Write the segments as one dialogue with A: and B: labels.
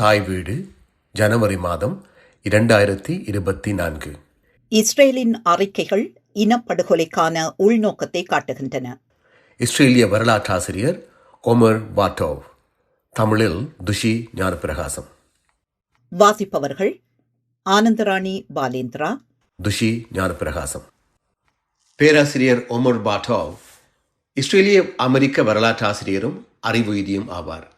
A: தாய் வீடு ஜனவரி மாதம் இரண்டாயிரத்தி இருபத்தி நான்கு.
B: இஸ்ரேலின் அறிக்கைகள் இனப்படுகொலைக்கான உள்நோக்கத்தை காட்டுகின்றன.
A: இஸ்ரேலிய வரலாற்றாசிரியர் ஒமர் வாட்டோவ். தமிழில் துஷி ஞானப்பிரகாசம்.
B: வாசிப்பவர்கள் ஆனந்தராணி பாலேந்திரா.
A: துஷி ஞானப்பிரகாசம். பேராசிரியர் ஒமர் பாட்டோவ் இஸ்ரேலிய அமெரிக்க வரலாற்றாசிரியரும் அறிவுயிதியும் ஆவார்.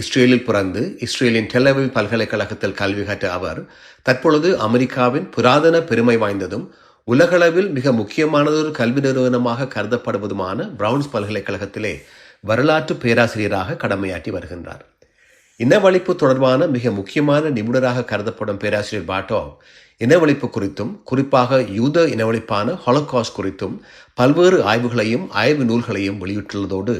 A: இஸ்ரேலில் பிறந்து இஸ்ரேலின் டெலவில் பல்கலைக்கழகத்தில் கல்வி கற்ற அவர் தற்பொழுது அமெரிக்காவின் புராதன பெருமை வாய்ந்ததும் உலகளவில் மிக முக்கியமானதொரு கல்வி நிறுவனமாக கருதப்படுவதுமான பிரவுன்ஸ் பல்கலைக்கழகத்திலே வரலாற்று பேராசிரியராக கடமையாற்றி வருகின்றார். இனவழிப்பு தொடர்பான மிக முக்கியமான நிபுணராக கருதப்படும் பேராசிரியர் பாட்டோ இனவழிப்பு குறித்தும் குறிப்பாக யூத இனவழிப்பான ஹொலகாஸ் குறித்தும் பல்வேறு ஆய்வுகளையும் ஆய்வு நூல்களையும் வெளியிட்டுள்ளதோடு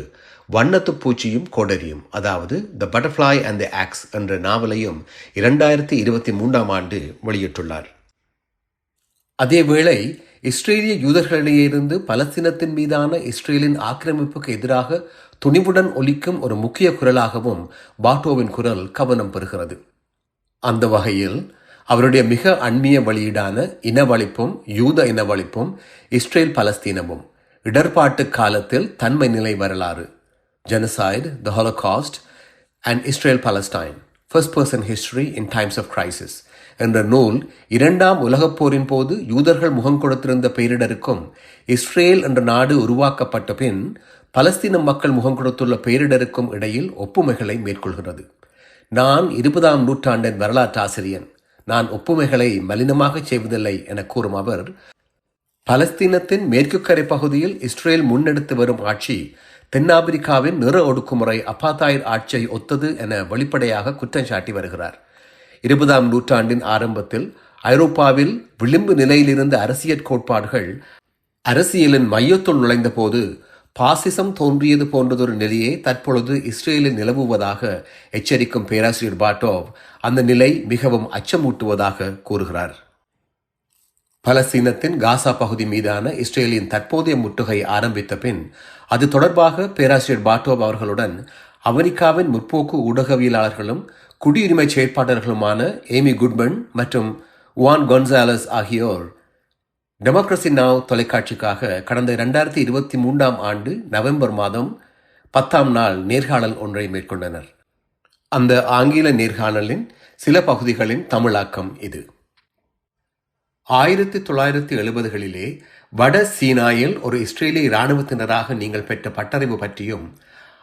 A: வண்ணத்து பூச்சியும் கோடரியும் அதாவது the butterfly and the axe என்ற நாவலையும் இரண்டாயிரத்தி இருபத்தி மூன்றாம் ஆண்டு வெளியிட்டுள்ளார். அதேவேளை இஸ்ரேலிய யூதர்களிடையிலிருந்து பலஸ்தீனத்தின் மீதான இஸ்ரேலின் ஆக்கிரமிப்புக்கு எதிராக துணிவுடன் ஒலிக்கும் ஒரு முக்கிய குரலாகவும் பாட்டோவின் குரல் கவனம் பெறுகிறது. அந்த வகையில் அவருடைய மிக அண்மிய வழியீடான இனவழிப்பும் யூத இனவழிப்பும் இஸ்ரேல் பலஸ்தீனமும் இடர்பாட்டு காலத்தில் தன்மை நிலை வரலாறு genocide, the Holocaust and Israel Palestine first person history in times of crisis என்ற நூல் இரண்டாம் உலகப் போரின் போது யூதர்கள் முகம் கொடுத்திருந்த பேரிடருக்கும் இஸ்ரேல் என்ற நாடு உருவாக்கப்பட்ட பின் பலஸ்தீன மக்கள் முகம் கொடுத்துள்ள பேரிடருக்கும் இடையில் ஒப்புமைகளை மேற்கொள்கிறது. நான் இருபதாம் நூற்றாண்டின் வரலாற்று ஆசிரியன். நான் ஒப்புமைகளை மலினமாக செய்வதில்லை என கூறும் அவர் பலஸ்தீனத்தின் மேற்கு கரை பகுதியில் இஸ்ரேல் முன்னெடுத்து வரும் ஆட்சி தென்னாப்பிரிக்காவின் நிற ஒடுக்குமுறை அப்பாத்தாயர் ஆட்சியை ஒத்தது என வெளிப்படையாக குற்றம் சாட்டி வருகிறார். இருபதாம் நூற்றாண்டின் ஆரம்பத்தில் ஐரோப்பாவில் விளிம்பு நிலையிலிருந்த அரசியல் கோட்பாடுகள் அரசியலின் மையத்துள் நுழைந்தபோது பாசிசம் தோன்றியது போன்றதொரு நிலையே தற்பொழுது இஸ்ரேலில் நிலவுவதாக எச்சரிக்கும் பேராசிரியர் பாட்டோவ் அந்த நிலை மிகவும் அச்சமூட்டுவதாக கூறுகிறார். பலஸ்தீனத்தின் காசா பகுதி மீதான இஸ்ரேலின் தற்போதைய முற்றுகை ஆரம்பித்த பின் அது தொடர்பாக பேராசிரியர் பாட்டோப் அவர்களுடன் அமெரிக்காவின் முற்போக்கு ஊடகவியலாளர்களும் குடியுரிமை செயற்பாளர்களுமான ஏமி குட்மன் மற்றும் வான் கொன்சாலஸ் ஆகியோர் டெமோக்ரஸி நாவ் தொலைக்காட்சிக்காக கடந்த இரண்டாயிரத்தி இருபத்தி மூன்றாம் ஆண்டு நவம்பர் மாதம் பத்தாம் நாள் நேர்காணல் ஒன்றை மேற்கொண்டனர். அந்த ஆங்கில நேர்காணலின் சில பகுதிகளின் தமிழாக்கம் இது. ஆயிரத்தி தொள்ளாயிரத்தி எழுபதுகளிலே வட சீனாயில் ஒரு இஸ்ரேலிய இராணுவத்தினராக நீங்கள் பெற்ற பட்டறிவு பற்றியும்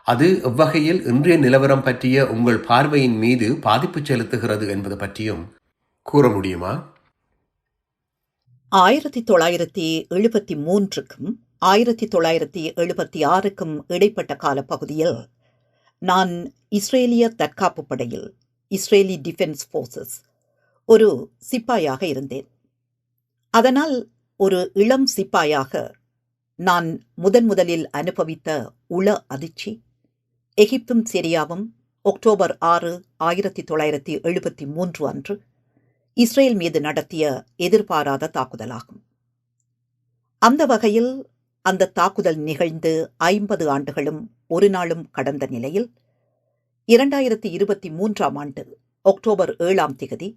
A: அது எவ்வகையில் இன்றைய நிலவரம் பற்றிய உங்கள் பார்வையின் மீது பாதிப்பு செலுத்துகிறது என்பது பற்றியும் கூற முடியுமா?
B: ஆயிரத்தி தொள்ளாயிரத்தி எழுபத்தி மூன்றுக்கும் ஆயிரத்தி தொள்ளாயிரத்தி எழுபத்தி ஆறுக்கும் இடைப்பட்ட காலப்பகுதியில் நான் இஸ்ரேலிய தற்காப்பு படையில் இஸ்ரேலி டிஃபென்ஸ் ஃபோர்ஸஸ் ஒரு சிப்பாயாக இருந்தேன். அதனால் ஒரு இளம் சிப்பாயாக நான் முதன் முதலில் அனுபவித்த உள அதிர்ச்சி. எகிப்தும் சிரியாவும் அக்டோபர் ஆறு ஆயிரத்தி தொள்ளாயிரத்தி எழுபத்தி மூன்று அன்று இஸ்ரேல் மீது நடத்திய எதிர்பாராத தாக்குதலாகும். அந்த வகையில் அந்த தாக்குதல் நிகழ்ந்து ஐம்பது ஆண்டுகளும் ஒரு நாளும் கடந்த நிலையில் இரண்டாயிரத்தி இருபத்தி மூன்றாம் ஆண்டு அக்டோபர் ஏழாம் திகதி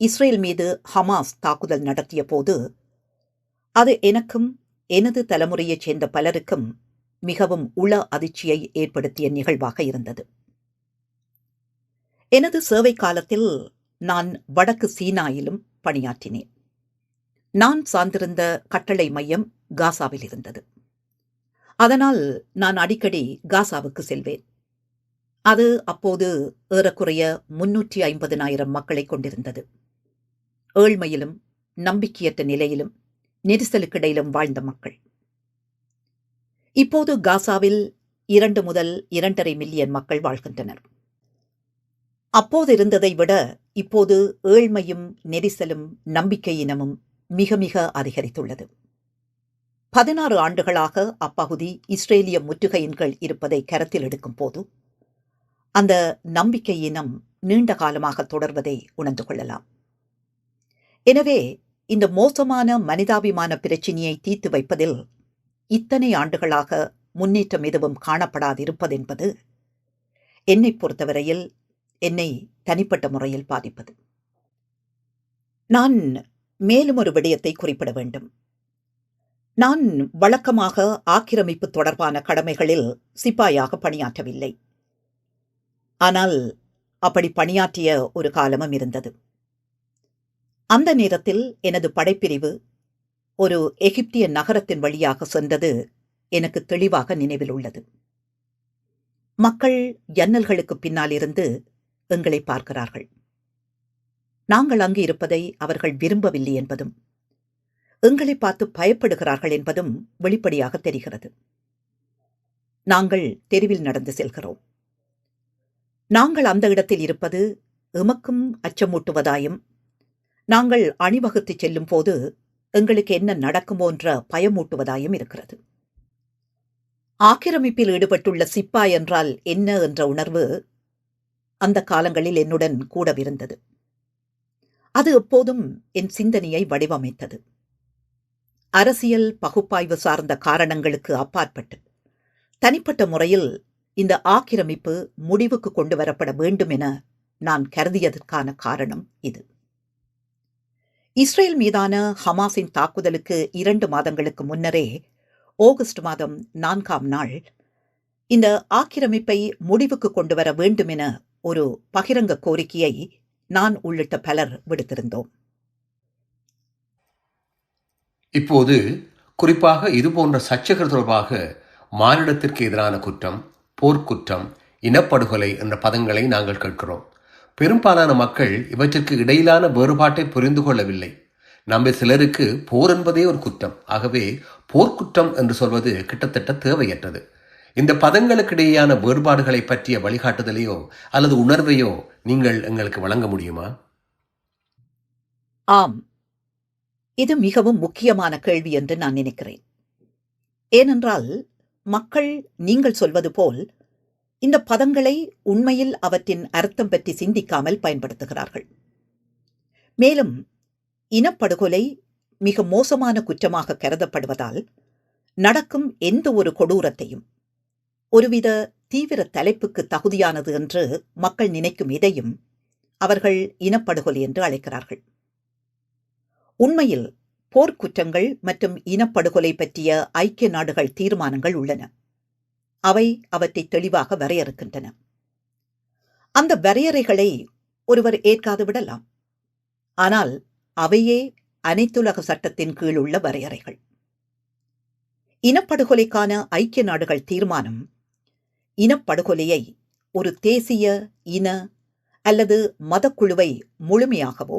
B: இஸ்ரேல் மீது ஹமாஸ் தாக்குதல் நடத்திய போது அது எனக்கும் எனது தலைமுறையைச் சேர்ந்த பலருக்கும் மிகவும் உள அதிர்ச்சியை ஏற்படுத்திய நிகழ்வாக இருந்தது. எனது சேவை காலத்தில் நான் வடக்கு சீனாயிலும் பணியாற்றினேன். நான் சார்ந்திருந்த கட்டளை மையம் காசாவில் இருந்தது. அதனால் நான் அடிக்கடி காசாவுக்கு செல்வேன். அது அப்போது ஏறக்குறைய முன்னூற்றி ஐம்பதினாயிரம் மக்களை கொண்டிருந்தது. ஏழ்மையிலும் நம்பிக்கையற்ற நிலையிலும் நெரிசலுக்கிடையிலும் வாழ்ந்த மக்கள். இப்போது காசாவில் இரண்டு முதல் இரண்டரை மில்லியன் மக்கள் வாழ்கின்றனர். அப்போது இருந்ததை விட இப்போது ஏழ்மையும் நெரிசலும் நம்பிக்கையினமும் மிக மிக அதிகரித்துள்ளது. பதினாறு ஆண்டுகளாக அப்பகுதி இஸ்ரேலிய முற்றுகையின் கீழ் இருப்பதை கருத்தில் எடுக்கும் போது அந்த நம்பிக்கையினம் நீண்ட காலமாக தொடர்வதை உணர்ந்து கொள்ளலாம். எனவே இந்த மோசமான மனிதாபிமான பிரச்சினையை தீர்த்து வைப்பதில் இத்தனை ஆண்டுகளாக முன்னேற்றம் எதுவும் காணப்படாதிருப்பதென்பது என்னை பொறுத்தவரையில் என்னை தனிப்பட்ட முறையில் பாதிப்பது. நான் மேலும் ஒரு விடயத்தை குறிப்பிட வேண்டும். நான் வழக்கமாக ஆக்கிரமிப்பு தொடர்பான கடமைகளில் சிப்பாயாக பணியாற்றவில்லை. ஆனால் அப்படி பணியாற்றிய ஒரு காலமும் இருந்தது. அந்த நேரத்தில் எனது படைப்பிரிவு ஒரு எகிப்திய நகரத்தின் வழியாக சென்றது எனக்கு தெளிவாக நினைவில் உள்ளது. மக்கள் ஜன்னல்களுக்கு பின்னால் இருந்து எங்களை பார்க்கிறார்கள். நாங்கள் அங்கு இருப்பதை அவர்கள் விரும்பவில்லை என்பதும் எங்களை பார்த்து பயப்படுகிறார்கள் என்பதும் வெளிப்படையாக தெரிகிறது. நாங்கள் தெருவில் நடந்து செல்கிறோம். நாங்கள் அந்த இடத்தில் இருப்பது எமக்கும் அச்சமூட்டுவதாயும் நாங்கள் அணிவகுத்து செல்லும் போது எங்களுக்கு என்ன நடக்குமோ என்ற பயமூட்டுவதாயும் இருக்கிறது. ஆக்கிரமிப்பில் ஈடுபட்டுள்ள சிப்பாய் என்றால் என்ன என்ற உணர்வு அந்த காலங்களில் என்னுடன் கூடவிருந்தது. அது எப்போதும் என் சிந்தனையை வடிவமைத்தது. அரசியல் பகுப்பாய்வு சார்ந்த காரணங்களுக்கு அப்பாற்பட்டு தனிப்பட்ட முறையில் இந்த ஆக்கிரமிப்பு முடிவுக்கு கொண்டு வரப்பட வேண்டும் என நான் கருதியதற்கான காரணம் இது. இஸ்ரேல் மீதான ஹமாஸின் தாக்குதலுக்கு இரண்டு மாதங்களுக்கு முன்னரே ஆகஸ்ட் மாதம் நான்காம் நாள் இந்த ஆக்கிரமிப்பை முடிவுக்கு கொண்டு வர வேண்டும் என ஒரு பகிரங்க கோரிக்கையை நான் உள்ளிட்ட பலர் விடுத்திருந்தோம்.
A: இப்போது குறிப்பாக இதுபோன்ற சர்ச்சைகள் தொடர்பாக மானிடத்திற்கு எதிரான குற்றம் போர்க்குற்றம் இனப்படுகொலை என்ற பதங்களை நாங்கள் கேட்கிறோம். பெரும்பாலான மக்கள் இவற்றிற்கு இடையிலான வேறுபாட்டை புரிந்து கொள்ளவில்லை. நம்ம சிலருக்கு போர் என்பதே ஒரு குற்றம். ஆகவே போர்க்குற்றம் என்று சொல்வது கிட்டத்தட்ட தேவையற்றது. இந்த பதங்களுக்கிடையேயான வேறுபாடுகளை பற்றிய வழிகாட்டுதலையோ அல்லது உணர்வையோ நீங்கள் எங்களுக்கு வழங்க முடியுமா?
B: ஆம். இது மிகவும் முக்கியமான கேள்வி என்று நான் நினைக்கிறேன். ஏனென்றால் மக்கள் நீங்கள் சொல்வது போல் இந்த பதங்களை உண்மையில் அவற்றின் அர்த்தம் பற்றி சிந்திக்காமல் பயன்படுத்துகிறார்கள். மேலும் இனப்படுகொலை மிக மோசமான குற்றமாக கருதப்படுவதால் நடக்கும் எந்த ஒரு கொடூரத்தையும் ஒருவித தீவிர தலைப்புக்கு தகுதியானது என்று மக்கள் நினைக்கும் இதையும் அவர்கள் இனப்படுகொலை என்று அழைக்கிறார்கள். உண்மையில் போர்க்குற்றங்கள் மற்றும் இனப்படுகொலை பற்றிய ஐக்கிய நாடுகள் தீர்மானங்கள் உள்ளன. அவை அவற்றை தெளிவாக வரையறுக்கின்றன. அந்த வரையறைகளை ஒருவர் ஏற்காது விடலாம். ஆனால் அவையே அனைத்துலக சட்டத்தின் கீழ் உள்ள வரையறைகள். இனப்படுகொலைக்கான ஐக்கிய நாடுகள் தீர்மானம் இனப்படுகொலையை ஒரு தேசிய இன அல்லது மதக்குழுவை முழுமையாகவோ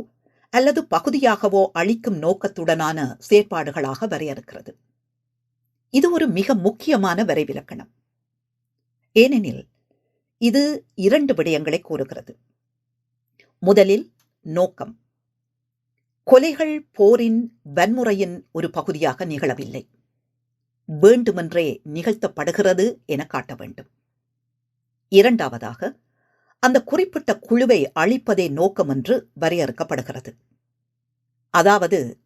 B: அல்லது பகுதியாகவோ அழிக்கும் நோக்கத்துடனான செயற்பாடுகளாக வரையறுக்கிறது. இது ஒரு மிக முக்கியமான வரைவிலக்கணம். ஏனெனில் இது இரண்டு விடயங்களை கூறுகிறது. முதலில் நோக்கம். கொலைகள் போரின் வன்முறையின் ஒரு பகுதியாக நிகழவில்லை. வேண்டுமென்றே நிகழ்த்தப்படுகிறது என காட்ட வேண்டும். இரண்டாவதாக அந்த குறிப்பிட்ட குழுவை அழிப்பதே நோக்கம் என்று வரையறுக்கப்படுகிறது. அதாவது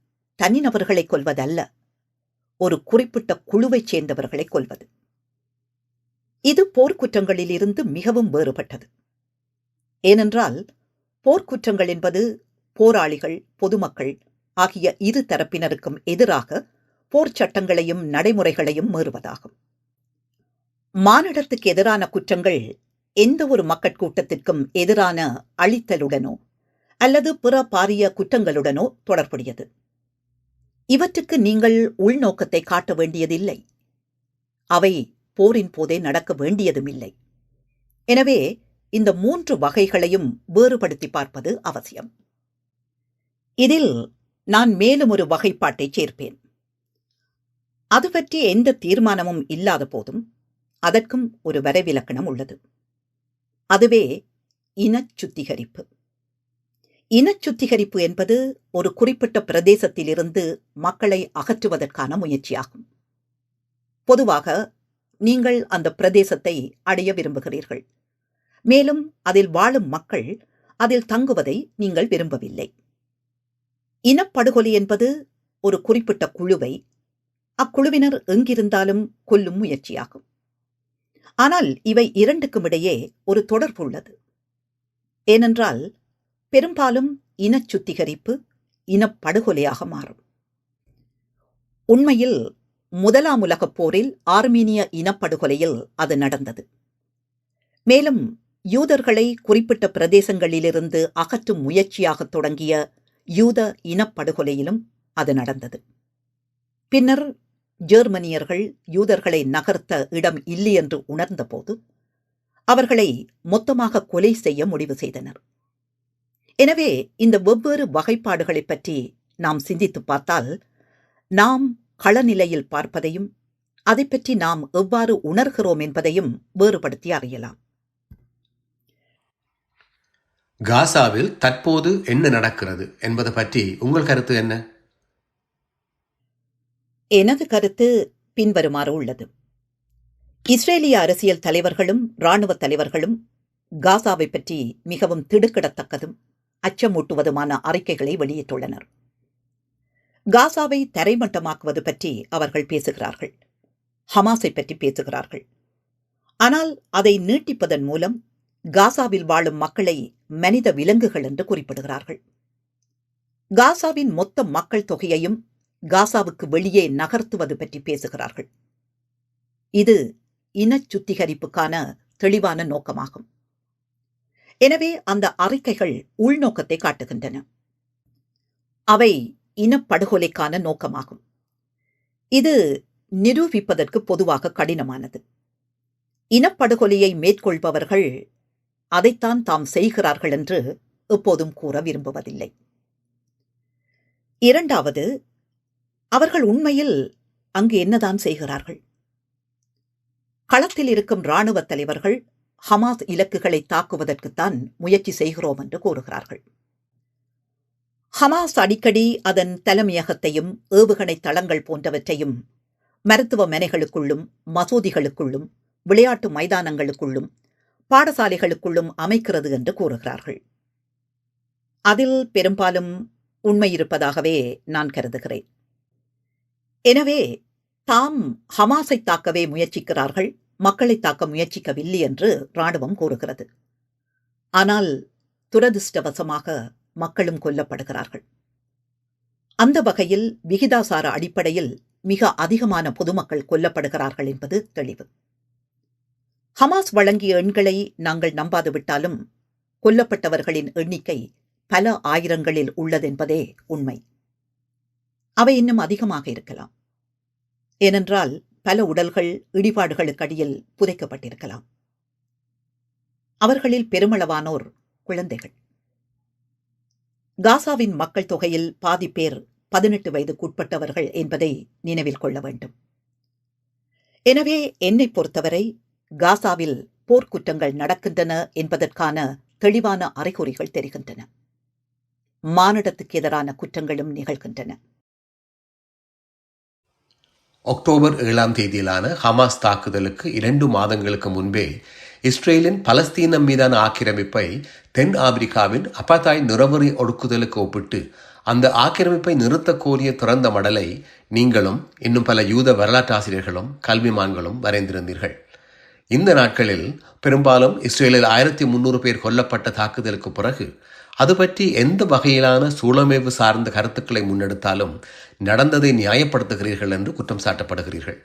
B: தனிநபர்களை கொல்வதல்ல ஒரு குறிப்பிட்ட குழுவைச் சேர்ந்தவர்களை கொல்வது. இது போர்க்குற்றங்களில் இருந்து மிகவும் வேறுபட்டது. ஏனென்றால் போர்க்குற்றங்கள் என்பது போராளிகள் பொதுமக்கள் ஆகிய இரு தரப்பினருக்கும் எதிராக போர் சட்டங்களையும் நடைமுறைகளையும் மீறுவதாகும். மானிடத்துக்கு எதிரான குற்றங்கள் எந்த ஒரு மக்கட்கூட்டத்திற்கும் எதிரான அழித்தலுடனோ அல்லது பிற பாரிய குற்றங்களுடனோ தொடர்புடையது. இவற்றுக்கு நீங்கள் உள்நோக்கத்தை காட்ட வேண்டியதில்லை. அவை போரின் போதே நடக்க வேண்டியதுமில்லை. எனவே இந்த மூன்று வகைகளையும் வேறுபடுத்தி பார்ப்பது அவசியம். இதில் நான் மேலும் ஒரு வகைப்பாட்டை சேர்ப்பேன். அது பற்றி எந்த தீர்மானமும் இல்லாத போதும் அதற்கும் ஒரு வரைவிலக்கணம் உள்ளது. அதுவே இனச் சுத்திகரிப்பு இனச் சுத்திகரிப்பு என்பது ஒரு குறிப்பிட்ட பிரதேசத்திலிருந்து மக்களை அகற்றுவதற்கான முயற்சியாகும். பொதுவாக நீங்கள் அந்த பிரதேசத்தை அடைய விரும்புகிறீர்கள். மேலும் அதில் வாழும் மக்கள் அதில் தங்குவதை நீங்கள் விரும்பவில்லை. இனப்படுகொலை என்பது ஒரு குறிப்பிட்ட குழுவை அக்குழுவினர் எங்கிருந்தாலும் கொல்லும் முயற்சியாகும். ஆனால் இவை இரண்டுக்கும் இடையே ஒரு தொடர்பு உள்ளது. ஏனென்றால் பெரும்பாலும் இனச் சுத்திகரிப்பு இனப்படுகொலையாக மாறும். உண்மையில் முதலாம் உலகப் போரில் ஆர்மீனிய இனப்படுகொலையில் அது நடந்தது. மேலும் யூதர்களை குறிப்பிட்ட பிரதேசங்களிலிருந்து அகற்றும் முயற்சியாக தொடங்கிய யூத இனப்படுகொலையிலும் அது நடந்தது. பின்னர் ஜெர்மனியர்கள் யூதர்களை நகர்த்த இடம் இல்லை என்று உணர்ந்தபோது அவர்களை மொத்தமாக கொலை செய்ய முடிவு செய்தனர். எனவே இந்த வெவ்வேறு வகைப்பாடுகளைப் பற்றி நாம் சிந்தித்து பார்த்தால் நாம் களநிலையில் பார்ப்பதையும் அதை பற்றி நாம் எவ்வாறு உணர்கிறோம் என்பதையும் வேறுபடுத்தி அறியலாம்.
A: காசாவில் தற்போது என்ன நடக்கிறது என்பது பற்றி உங்கள் கருத்து என்ன?
B: எனது கருத்து பின்வருமாறு உள்ளது. இஸ்ரேலிய அரசியல் தலைவர்களும் இராணுவ தலைவர்களும் காசாவை பற்றி மிகவும் திடுக்கிடத்தக்கதும் அச்சமூட்டுவதுமான அறிக்கைகளை வெளியிட்டுள்ளனர். காசாவை தரைமட்டமாக்குவது பற்றி அவர்கள் பேசுகிறார்கள். ஹமாஸை பற்றி பேசுகிறார்கள். ஆனால் அதை நீட்டிப்பதன் மூலம் காசாவில் வாழும் மக்களை மனித விலங்குகள் என்று குறிப்பிடுகிறார்கள். காசாவின் மொத்த மக்கள் தொகையையும் காசாவுக்கு வெளியே நகர்த்துவது பற்றி பேசுகிறார்கள். இது இன சுத்திகரிப்புக்கான தெளிவான நோக்கமாகும். எனவே அந்த அறிக்கைகள் உள்நோக்கத்தை காட்டுகின்றன. அவை இனப்படுகொலைக்கான நோக்கமாகும். இது நிரூபிப்பதற்கு பொதுவாக கடினமானது. இனப்படுகொலையை மேற்கொள்பவர்கள் அதைத்தான் தாம் செய்கிறார்கள் என்று எப்போதும் கூற விரும்புவதில்லை. இரண்டாவது அவர்கள் உண்மையில் அங்கு என்னதான் செய்கிறார்கள்? களத்தில் இருக்கும் இராணுவ தலைவர்கள் ஹமாஸ் இலக்குகளை தாக்குவதற்குத்தான் முயற்சி செய்கிறோம் என்று கூறுகிறார்கள். ஹமாஸ் அடிக்கடி அதன் தலைமையகத்தையும் ஏவுகணை தளங்கள் போன்றவற்றையும் மருத்துவமனைகளுக்குள்ளும் மசூதிகளுக்குள்ளும் விளையாட்டு மைதானங்களுக்குள்ளும் பாடசாலைகளுக்குள்ளும் அமைக்கிறது என்று கூறுகிறார்கள். அதில் பெரும்பாலும் உண்மை இருப்பதாகவே நான் கருதுகிறேன். எனவே தாம் ஹமாஸை தாக்கவே முயற்சிக்கிறார்கள் மக்களை தாக்க முயற்சிக்கவில்லை என்று ராணுவம் கூறுகிறது. ஆனால் துரதிருஷ்டவசமாக மக்களும் கொல்லப்படுகிறார்கள். அந்த வகையில் விகிதாசார அடிப்படையில் மிக அதிகமான பொதுமக்கள் கொல்லப்படுகிறார்கள் என்பது தெளிவு. ஹமாஸ் வழங்கிய எண்களை நாங்கள் நம்பாதுவிட்டாலும் கொல்லப்பட்டவர்களின் எண்ணிக்கை பல ஆயிரங்களில் உள்ளதென்பதே உண்மை. அவை இன்னும் அதிகமாக இருக்கலாம். ஏனென்றால் பல உடல்கள் இடிபாடுகளுக்கடியில் புதைக்கப்பட்டிருக்கலாம். அவர்களில் பெருமளவானோர் குழந்தைகள். காசாவின் மக்கள் தொகையில் பாதி பேர் பதினெட்டு வயதுக்குட்பட்டவர்கள் என்பதை நினைவில் கொள்ள வேண்டும். எனவே என்னை பொறுத்தவரை காசாவில் போர்க்குற்றங்கள் நடக்கின்றன என்பதற்கான தெளிவான அறிகுறிகள் தெரிகின்றன. மானிடத்துக்கு எதிரான குற்றங்களும் நிகழ்கின்றன.
A: அக்டோபர் ஏழாம் தேதியிலான ஹமாஸ் தாக்குதலுக்கு இரண்டு மாதங்களுக்கு முன்பே இஸ்ரேலின் பலஸ்தீனம் மீதான ஆக்கிரமிப்பை தென் ஆப்பிரிக்காவின் அப்பதாய் நிறவரி ஒடுக்குதலுக்கு ஒப்பிட்டு அந்த ஆக்கிரமிப்பை நிறுத்த கோரிய திறந்த மடலை நீங்களும் இன்னும் பல யூத வரலாற்றாசிரியர்களும் கல்விமான்களும் வரைந்திருந்தீர்கள். இந்த நாட்களில் பெரும்பாலும் இஸ்ரேலில் ஆயிரத்தி முன்னூறு பேர் கொல்லப்பட்ட தாக்குதலுக்கு பிறகு அது பற்றி எந்த வகையிலான சூழமைவு சார்ந்த கருத்துக்களை முன்னெடுத்தாலும் நடந்ததை நியாயப்படுத்துகிறீர்கள் என்று குற்றம் சாட்டப்படுகிறீர்கள்.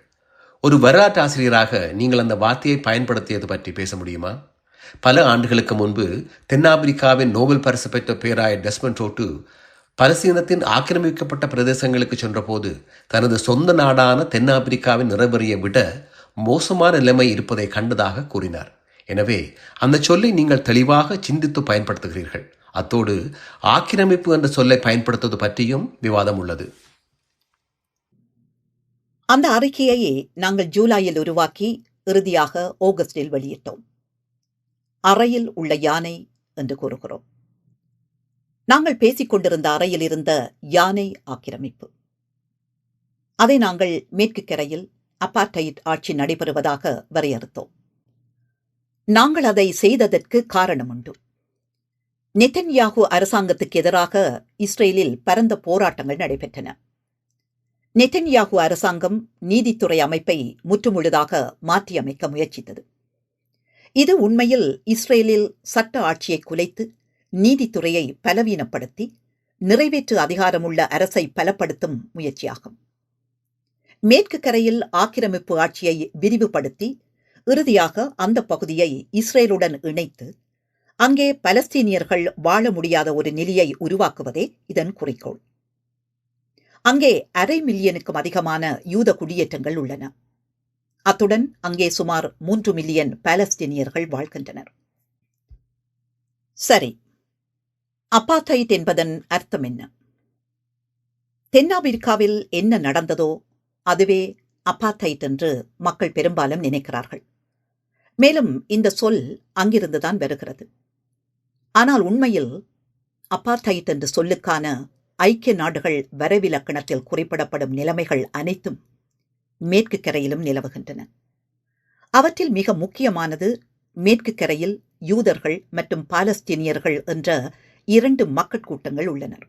A: ஒரு வரலாற்று ஆசிரியராக நீங்கள் அந்த வார்த்தையை பயன்படுத்தியது பற்றி பேச முடியுமா? பல ஆண்டுகளுக்கு முன்பு தென்னாப்பிரிக்காவின் நோபல் பரிசு பெற்ற பேராயர் டெஸ்மன் டோட்டு பலஸ்தீனத்தின் ஆக்கிரமிக்கப்பட்ட பிரதேசங்களுக்கு சென்றபோது தனது சொந்த நாடான தென்னாப்பிரிக்காவின் நிறைவறியை விட மோசமான நிலைமை இருப்பதை கண்டதாக கூறினார். எனவே அந்த சொல்லை நீங்கள் தெளிவாக சிந்தித்து பயன்படுத்துகிறீர்கள். அத்தோடு ஆக்கிரமிப்பு என்ற சொல்லை பயன்படுத்துவது பற்றியும் விவாதம் உள்ளது.
B: அந்த அறிக்கையையே நாங்கள் ஜூலையில் உருவாக்கி இறுதியாக ஆகஸ்டில் வெளியிட்டோம். அறையில் உள்ள யானை என்று கூறுகிறோம். நாங்கள் பேசிக் கொண்டிருந்த அறையில் இருந்த யானை ஆக்கிரமிப்பு. அதை நாங்கள் மேற்கு கரையில் அப்பார்டைட் ஆட்சி நடைபெறுவதாக வரையறுத்தோம். நாங்கள் அதை செய்ததற்கு காரணம் உண்டு நெத்தன்யாகு அரசாங்கத்துக்கு எதிராக இஸ்ரேலில் பரந்த போராட்டங்கள் நடைபெற்றன. நெத்தன்யாகு அரசாங்கம் நீதித்துறை அமைப்பை முற்றுமுழுதாக மாற்றியமைக்க முயற்சித்தது. இது உண்மையில் இஸ்ரேலில் சட்ட ஆட்சியை குலைத்து நீதித்துறையை பலவீனப்படுத்தி நிறைவேற்று அதிகாரமுள்ள அரசை பலப்படுத்தும் முயற்சியாகும். மேற்கு கரையில் ஆக்கிரமிப்பு ஆட்சியை விரிவுபடுத்தி இறுதியாக அந்த பகுதியை இஸ்ரேலுடன் இணைத்து அங்கே பலஸ்தீனியர்கள் வாழ முடியாத ஒரு நிலையை உருவாக்குவதே இதன் குறிக்கோள். அங்கே அரை மில்லியனுக்கும் அதிகமான யூத குடியேற்றங்கள் உள்ளன. அத்துடன் அங்கே சுமார் மூன்று மில்லியன் பாலஸ்தீனியர்கள் வாழ்கின்றனர். சரி அப்பாத்தைட் என்பதன் அர்த்தம் என்ன? தென்னாப்பிரிக்காவில் என்ன நடந்ததோ அதுவே அப்பாத்தைட் என்று மக்கள் பெரும்பாலும் நினைக்கிறார்கள். மேலும் இந்த சொல் அங்கிருந்துதான் வருகிறது. ஆனால் உண்மையில் அப்பார்த்தைட் என்ற சொல்லுக்கான ஐக்கிய நாடுகள் வரவிலக்கணத்தில் குறிப்பிடப்படும் நிலைமைகள் அனைத்தும் மேற்கு கரையிலும் நிலவுகின்றன. அவற்றில் மிக முக்கியமானது மேற்கு கரையில் யூதர்கள் மற்றும் பாலஸ்தீனியர்கள் என்ற இரண்டு மக்கள் கூட்டங்கள் உள்ளனர்.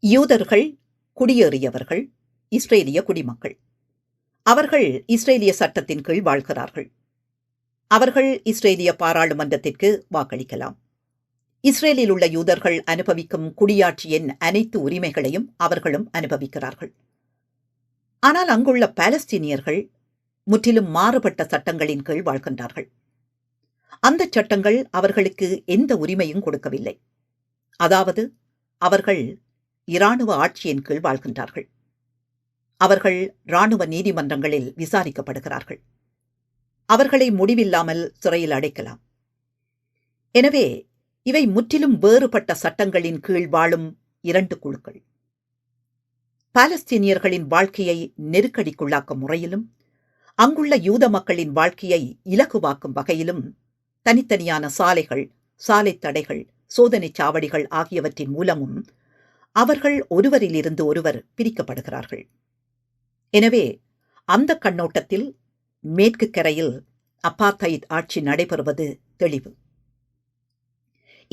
B: யூதர்கள் குடியேறியவர்கள் இஸ்ரேலிய குடிமக்கள். அவர்கள் இஸ்ரேலிய சட்டத்தின் கீழ் வாழ்கிறார்கள். அவர்கள் இஸ்ரேலிய பாராளுமன்றத்திற்கு வாக்களிக்கலாம். இஸ்ரேலில் உள்ள யூதர்கள் அனுபவிக்கும் குடியாட்சியின் அனைத்து உரிமைகளையும் அவர்களும் அனுபவிக்கிறார்கள். ஆனால் அங்குள்ள பாலஸ்தீனியர்கள் முற்றிலும் மாறுபட்ட சட்டங்களின் கீழ் வாழ்கின்றார்கள். அந்த சட்டங்கள் அவர்களுக்கு எந்த உரிமையும் கொடுக்கவில்லை. அதாவது அவர்கள் இராணுவ ஆட்சியின் கீழ் வாழ்கின்றார்கள். அவர்கள் இராணுவ நீதிமன்றங்களில் விசாரிக்கப்படுகிறார்கள். அவர்களை முடிவில்லாமல் சிறையில் அடைக்கலாம். எனவே இவை முற்றிலும் வேறுபட்ட சட்டங்களின் கீழ் வாழும் இரண்டு குழுக்கள். பாலஸ்தீனியர்களின் வாழ்க்கையை நெருக்கடிக்குள்ளாக்கும் முறையிலும் அங்குள்ள யூத மக்களின் வாழ்க்கையை இலகுவாக்கும் வகையிலும் தனித்தனியான சாலைகள் சாலை தடைகள் சோதனை சாவடிகள் ஆகியவற்றின் மூலமும் அவர்கள் ஒருவரிலிருந்து ஒருவர் பிரிக்கப்படுகிறார்கள். எனவே அந்த கண்ணோட்டத்தில் மேற்கு கரையில் அப்பாத்தைட் ஆட்சி நடைபெறுவது தெளிவு.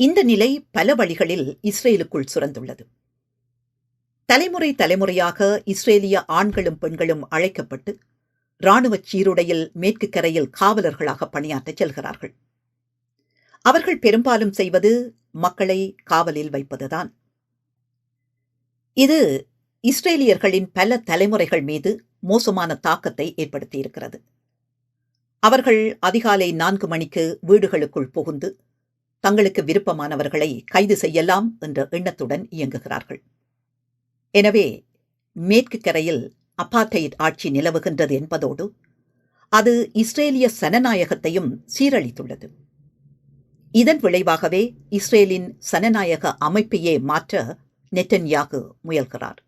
B: இந்த நிலை பல வழிகளில் இஸ்ரேலுக்குள் சுரந்துள்ளது. தலைமுறை தலைமுறையாக இஸ்ரேலிய ஆண்களும் பெண்களும் அழைக்கப்பட்டு இராணுவ சீருடையில் மேற்கு கரையில் காவலர்களாக பணியாற்றச் செல்கிறார்கள். அவர்கள் பெரும்பாலும் செய்வது மக்களை காவலில் வைப்பதுதான். இது இஸ்ரேலியர்களின் பல தலைமுறைகள் மீது மோசமான தாக்கத்தை ஏற்படுத்தியிருக்கிறது. அவர்கள் அதிகாலை நான்கு மணிக்கு வீடுகளுக்குள் புகுந்து தங்களுக்கு விருப்பமானவர்களை கைது செய்யலாம் என்ற எண்ணத்துடன் இயங்குகிறார்கள். எனவே மேற்கு கரையில் அப்பாத்தைட் ஆட்சி நிலவுகின்றது என்பதோடு அது இஸ்ரேலிய சனநாயகத்தையும் சீரழித்துள்ளது. இதன் விளைவாகவே இஸ்ரேலின் சனநாயக அமைப்பையே மாற்ற நெட்டன்யாகு முயல்கிறார்.